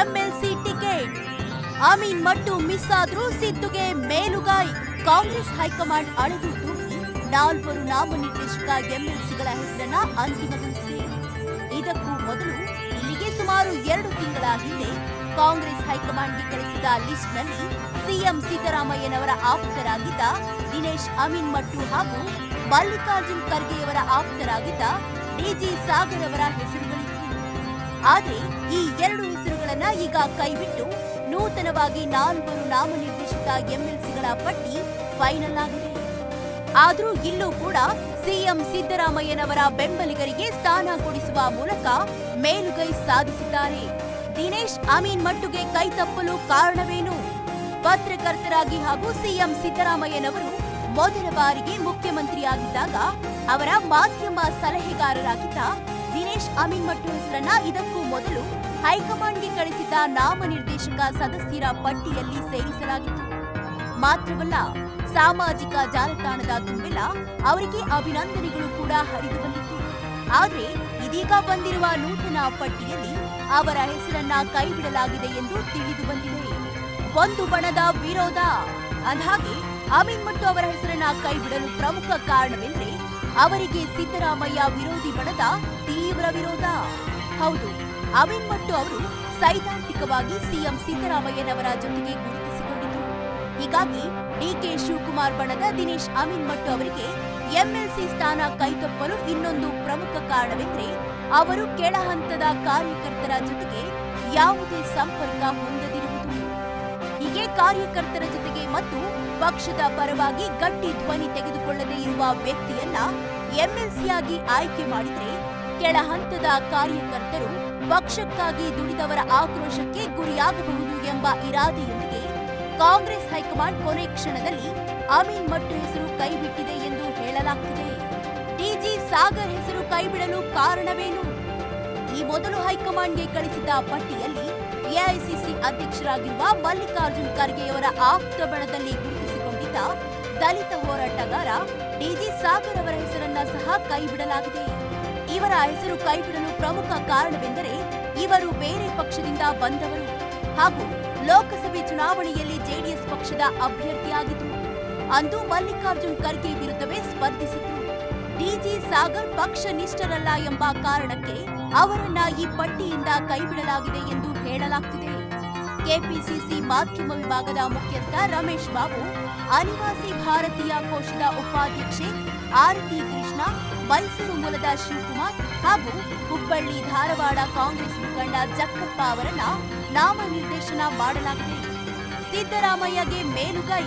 MLC ticket. Ameen Mattu miss ಆದ್ರೂ ಸಿದ್ದುಗೆ ಮೇಲುಗೈ. ಕಾಂಗ್ರೆಸ್ ಹೈಕಮಾಂಡ್ ಅಳೆದು ತೂಗಿ ನಾಲ್ವರು ನಾಮನಿರ್ದೇಶಕ ಎಂಎಲ್ಸಿಗಳ ಹೆಸರನ್ನ ಅಂತಿಮಗೊಳಿಸಿದೆ. ಇದಕ್ಕೂ ಮೊದಲು ಇಲ್ಲಿಗೆ ಸುಮಾರು ಎರಡು ತಿಂಗಳ ಹಿಂದೆ ಕಾಂಗ್ರೆಸ್ ಹೈಕಮಾಂಡ್ಗೆ ಕಳಿಸಿದ ಲಿಸ್ಟ್ನಲ್ಲಿ ಸಿಎಂ ಸಿದ್ದರಾಮಯ್ಯನವರ ಆಪ್ತರಾಗಿದ್ದ ದಿನೇಶ್ ಅಮೀನ್ ಮಟ್ಟು ಹಾಗೂ ಮಲ್ಲಿಕಾರ್ಜುನ್ ಖರ್ಗೆಯವರ ಆಪ್ತರಾಗಿದ್ದ ಡಿಜಿ ಸಾಗರ್ ಅವರ ಹೆಸರುಗಳಿತ್ತು ಆದ್ರೆ ಈ ಎರಡು ಹೆಸರುಗಳನ್ನ ಈಗ ಕೈಬಿಟ್ಟು ನೂತನವಾಗಿ ನಾಲ್ವರು ನಾಮನಿರ್ದೇಶಿತ ಎಂಎಲ್ಸಿಗಳ ಪಟ್ಟಿ ಫೈನಲ್ ಆಗಿದೆ. ಆದರೂ ಇಲ್ಲೂ ಕೂಡ ಸಿಎಂ ಸಿದ್ದರಾಮಯ್ಯನವರ ಬೆಂಬಲಿಗರಿಗೆ ಸ್ಥಾನ ಕೊಡಿಸುವ ಮೂಲಕ ಮೇಲುಗೈ ಸಾಧಿಸಿದ್ದಾರೆ. ದಿನೇಶ್ ಅಮೀನ್ ಮಟ್ಟುಗೆ ಕೈ ತಪ್ಪಲು ಕಾರಣವೇನು? ಪತ್ರಕರ್ತರಾಗಿ ಹಾಗೂ ಸಿಎಂ ಸಿದ್ದರಾಮಯ್ಯನವರು ಮೊದಲ ಬಾರಿಗೆ ಮುಖ್ಯಮಂತ್ರಿಯಾಗಿದ್ದಾಗ ಅವರ ಮಾಧ್ಯಮ ಸಲಹೆಗಾರರಾಗಿದ್ದ ದಿನೇಶ್, ಅಮೀನ್ ಮಟ್ಟು ಹೆಸರನ್ನ ಇದಕ್ಕೂ ಮೊದಲು ಹೈಕಮಾಂಡ್ಗೆ ಕಳಿಸಿದ್ದ ನಾಮನಿರ್ದೇಶಕ ಸದಸ್ಯರ ಪಟ್ಟಿಯಲ್ಲಿ ಸೇರಿಸಲಾಗಿತ್ತು. ಮಾತ್ರವಲ್ಲ, ಸಾಮಾಜಿಕ ಜಾಲತಾಣದ ತುಂಬೆಲ್ಲ ಅವರಿಗೆ ಅಭಿನಂದನೆಗಳು ಕೂಡ ಹರಿದು ಬಂದಿತ್ತು. ಆದರೆ, ಇದೀಗ ಬಂದಿರುವ ನೂತನ ಪಟ್ಟಿಯಲ್ಲಿ ಅವರ ಹೆಸರನ್ನ ಕೈಬಿಡಲಾಗಿದೆ ಎಂದು ತಿಳಿದು ಬಂದಿದೆ. ಒಂದು ಬಣದ ವಿರೋಧ. ಅಂದ್ಹಾಗೆ, ಅಮೀನ್ ಮಟ್ಟು ಅವರ ಹೆಸರನ್ನ ಕೈಬಿಡಲು ಪ್ರಮುಖ ಕಾರಣವೆಂದ್ರೆ ಅವರಿಗೆ ಸಿದ್ದರಾಮಯ್ಯ ವಿರೋಧಿ ಬಣದ ತೀವ್ರ ವಿರೋಧ. ಹೌದು ಅವಿನ್ ಮಟ್ಟು ಅವರು ಸೈದ್ಧಾಂತಿಕವಾಗಿ ಸಿಎಂ ಸಿದ್ದರಾಮಯ್ಯನವರ ಜೊತೆಗೆ ಗುರುತಿಸಿಕೊಂಡಿತು ಹೀಗಾಗಿ ಡಿಕೆ ಶಿವಕುಮಾರ್ ಬಣದ ದಿನೇಶ್ ಅಮಿನ್ ಮಟ್ಟು ಅವರಿಗೆ ಎಂಎಲ್ಸಿ ಸ್ಥಾನ ಕೈತಪ್ಪಲು ಇನ್ನೊಂದು ಪ್ರಮುಖ ಕಾರಣವೆಂದರೆ ಅವರು ಕೆಳಹಂತದ ಕಾರ್ಯಕರ್ತರ ಜೊತೆಗೆ ಯಾವುದೇ ಸಂಪರ್ಕ ಹೊಂದದಿರುವುದು. ಹೀಗೆ ಕಾರ್ಯಕರ್ತರ ಜೊತೆಗೆ ಮತ್ತು ಪಕ್ಷದ ಪರವಾಗಿ ಗಟ್ಟಿ ಧ್ವನಿ ತೆಗೆದುಕೊಳ್ಳದೇ ಇರುವ ವ್ಯಕ್ತಿಯನ್ನ ಎಂಎಲ್ಸಿಯಾಗಿ ಆಯ್ಕೆ ಮಾಡಿದರೆ ಕೆಳ ಹಂತದ ಕಾರ್ಯಕರ್ತರು ಪಕ್ಷಕ್ಕಾಗಿ ದುಡಿದವರ ಆಕ್ರೋಶಕ್ಕೆ ಗುರಿಯಾಗಬಹುದು ಎಂಬ ಇರಾದೆಯೊಂದಿಗೆ ಕಾಂಗ್ರೆಸ್ ಹೈಕಮಾಂಡ್ ಕೊನೆ ಕ್ಷಣದಲ್ಲಿ ಅಮೀನ್ ಮಟ್ಟು ಹೆಸರು ಕೈಬಿಟ್ಟಿದೆ ಎಂದು ಹೇಳಲಾಗುತ್ತಿದೆ ಟಿಜಿ ಸಾಗರ್ ಹೆಸರು ಕೈಬಿಡಲು ಕಾರಣವೇನು? ಈ ಮೊದಲು ಹೈಕಮಾಂಡ್ಗೆ ಕಳಿಸಿದ್ದ ಪಟ್ಟಿಯಲ್ಲಿ ಎಐಸಿಸಿ ಅಧ್ಯಕ್ಷರಾಗಿರುವ ಮಲ್ಲಿಕಾರ್ಜುನ್ ಖರ್ಗೆಯವರ ಆಪ್ತ ಬಣದಲ್ಲಿ ಗುರುತಿಸಿಕೊಂಡಿದ್ದ ದಲಿತ ಹೋರಾಟಗಾರ ಡಿಜಿ ಸಾಗರ್ ಅವರ ಹೆಸರನ್ನ ಸಹ ಕೈಬಿಡಲಾಗಿದೆ. ಇವರ ಹೆಸರು ಕೈಬಿಡಲು ಪ್ರಮುಖ ಕಾರಣವೆಂದರೆ ಇವರು ಬೇರೆ ಪಕ್ಷದಿಂದ ಬಂದವರು ಹಾಗೂ ಲೋಕಸಭೆ ಚುನಾವಣೆಯಲ್ಲಿ ಜೆಡಿಎಸ್ ಪಕ್ಷದ ಅಭ್ಯರ್ಥಿಯಾಗಿದ್ದರು ಅಂದು ಮಲ್ಲಿಕಾರ್ಜುನ್ ಖರ್ಗೆ ವಿರುದ್ಧವೇ ಸ್ಪರ್ಧಿಸಿದ್ರು. ಡಿಜಿ ಸಾಗರ್ ಪಕ್ಷ ನಿಷ್ಠರಲ್ಲ ಎಂಬ ಕಾರಣಕ್ಕೆ ಅವರನ್ನ ಈ ಪಟ್ಟಿಯಿಂದ ಕೈಬಿಡಲಾಗಿದೆ ಎಂದು ಹೇಳಲಾಗ್ತಿದೆ. ಕೆಪಿಸಿಸಿ ಮಾಧ್ಯಮ ವಿಭಾಗದ ಮುಖ್ಯಸ್ಥ ರಮೇಶ್ ಬಾಬು, ಅನಿವಾಸಿ ಭಾರತೀಯ ಕೋಶದ ಉಪಾಧ್ಯಕ್ಷೆ ಆರತಿ ಕೃಷ್ಣ, ಮೈಸೂರು ಮೂಲದ ಶಿವಕುಮಾರ್ ಹಾಗೂ ಹುಬ್ಬಳ್ಳಿ ಧಾರವಾಡ ಕಾಂಗ್ರೆಸ್ ಮುಖಂಡ ಜಕ್ಕಪ್ಪ ಅವರನ್ನ ನಾಮನಿರ್ದೇಶನ ಮಾಡಲಾಗಿದೆ. ಸಿದ್ದರಾಮಯ್ಯಗೆ ಮೇಲುಗೈ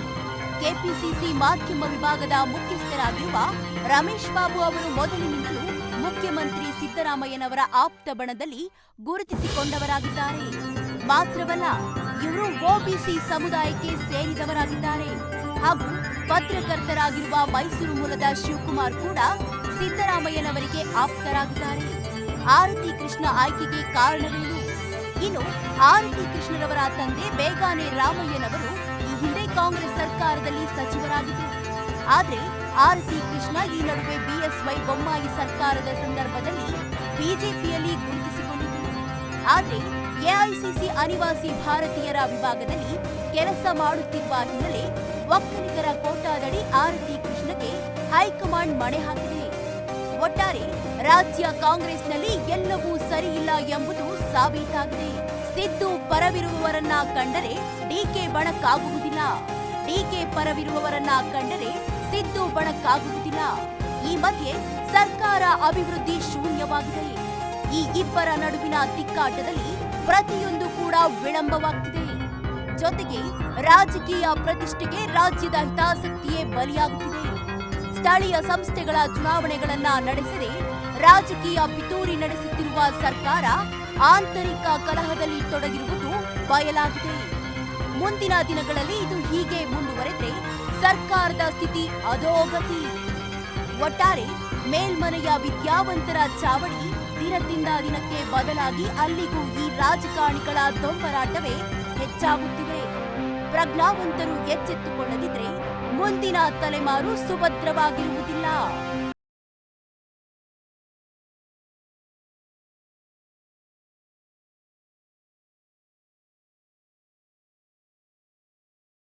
ಕೆಪಿಸಿಸಿ ಮಾಧ್ಯಮ ವಿಭಾಗದ ಮುಖ್ಯಸ್ಥರಾಗಿರುವ ರಮೇಶ್ ಬಾಬು ಅವರು ಮೊದಲಿನಿಂದಲೂ ಮುಖ್ಯಮಂತ್ರಿ ಸಿದ್ದರಾಮಯ್ಯನವರ ಆಪ್ತ ಬಣದಲ್ಲಿ ಗುರುತಿಸಿಕೊಂಡವರಾಗಿದ್ದಾರೆ. ಮಾತ್ರವಲ್ಲ ಇವರು ಒಬಿಸಿ ಸಮುದಾಯಕ್ಕೆ ಸೇರಿದವರಾಗಿದ್ದಾರೆ. ಹಾಗೂ ಪತ್ರಕರ್ತರಾಗಿರುವ ಮೈಸೂರು ಮೂಲದ ಶಿವಕುಮಾರ್ ಕೂಡ ಸಿದ್ದರಾಮಯ್ಯನವರಿಗೆ ಆಪ್ತರಾಗಿದ್ದಾರೆ. ಆರತಿ ಕೃಷ್ಣ ಆಯ್ಕೆಗೆ ಕಾರಣವೇನು? ಇನ್ನು ಆರತಿ ಕೃಷ್ಣರವರ ತಂದೆ ಬೇಗಾನೆ ರಾಮಯ್ಯನವರು ಈ ಹಿಂದೆ ಕಾಂಗ್ರೆಸ್ ಸರ್ಕಾರದಲ್ಲಿ ಸಚಿವರಾಗಿದ್ದರು. ಆದರೆ ಆರತಿ ಕೃಷ್ಣ ಈ ನಡುವೆ ಬಿಎಸ್ವೈ ಬೊಮ್ಮಾಯಿ ಸರ್ಕಾರದ ಸಂದರ್ಭದಲ್ಲಿ ಬಿಜೆಪಿಯಲ್ಲಿ ಗುರುತಿಸಿಕೊಂಡಿದ್ದರು ಆದ್ರೆ ಎಐಸಿಸಿ ಅನಿವಾಸಿ ಭಾರತೀಯರ ವಿಭಾಗದಲ್ಲಿ ಕೆಲಸ ಮಾಡುತ್ತಿರುವ ಹಿನ್ನೆಲೆ ಒಕ್ಕಲಿಗರ ಕೋಟಾದಡಿ ಆರತಿ ಕೃಷ್ಣಗೆ ಹೈಕಮಾಂಡ್ ಮಣೆ ಹಾಕಿದೆ. ಒಟ್ಟಾರೆ ರಾಜ್ಯ ಕಾಂಗ್ರೆಸ್ನಲ್ಲಿ ಎಲ್ಲವೂ ಸರಿಯಿಲ್ಲ ಎಂಬುದು ಸಾಬೀತಾಗಿದೆ. ಸಿದ್ದು ಪರವಿರುವವರನ್ನ ಕಂಡರೆ ಡಿಕೆ ಬಣಕ್ಕಾಗುವುದಿಲ್ಲ. ಡಿಕೆ ಪರವಿರುವವರನ್ನ ಕಂಡರೆ ಸಿದ್ದು ಬಣಕ್ಕಾಗುವುದಿಲ್ಲ. ಈ ಮಧ್ಯೆ ಸರ್ಕಾರ ಅಭಿವೃದ್ಧಿ ಶೂನ್ಯವಾಗಿದೆ. ಈ ಇಬ್ಬರ ನಡುವಿನ ತಿಕ್ಕಾಟದಲ್ಲಿ ಪ್ರತಿಯೊಂದು ಕೂಡ ವಿಳಂಬವಾಗ್ತಿದೆ. ಜೊತೆಗೆ ರಾಜಕೀಯ ಪ್ರತಿಷ್ಠೆಗೆ ರಾಜ್ಯದ ಹಿತಾಸಕ್ತಿಯೇ ಬಲಿಯಾಗುತ್ತಿದೆ. ಸ್ಥಳೀಯ ಸಂಸ್ಥೆಗಳ ಚುನಾವಣೆಗಳನ್ನ ನಡೆಸದೆ ರಾಜಕೀಯ ಪಿತೂರಿ ನಡೆಸುತ್ತಿರುವ ಸರ್ಕಾರ ಆಂತರಿಕ ಕಲಹದಲ್ಲಿ ತೊಡಗಿರುವುದು ಬಯಲಾಗಿದೆ. ಮುಂದಿನ ದಿನಗಳಲ್ಲಿ ಇದು ಹೀಗೆ ಮುಂದುವರೆದರೆ ಸರ್ಕಾರದ ಸ್ಥಿತಿ ಅಧೋಗತಿ. ಒಟ್ಟಾರೆ ಮೇಲ್ಮನೆಯ ವಿದ್ಯಾವಂತರ ಚಾವಡಿ ದಿನದಿಂದ ದಿನಕ್ಕೆ ಬದಲಾಗಿ ಅಲ್ಲಿಗೂ ಈ ರಾಜಕಾರಣಿಗಳ ದೊಂಬರಾಟವೇ ಹೆಚ್ಚಾಗುತ್ತಿದೆ. ಪ್ರಜ್ಞಾವಂತರು ಎಚ್ಚೆತ್ತುಕೊಳ್ಳದಿದ್ರೆ ಮುಂದಿನ ತಲೆಮಾರು ಸುಭದ್ರವಾಗಿರುವುದಿಲ್ಲ.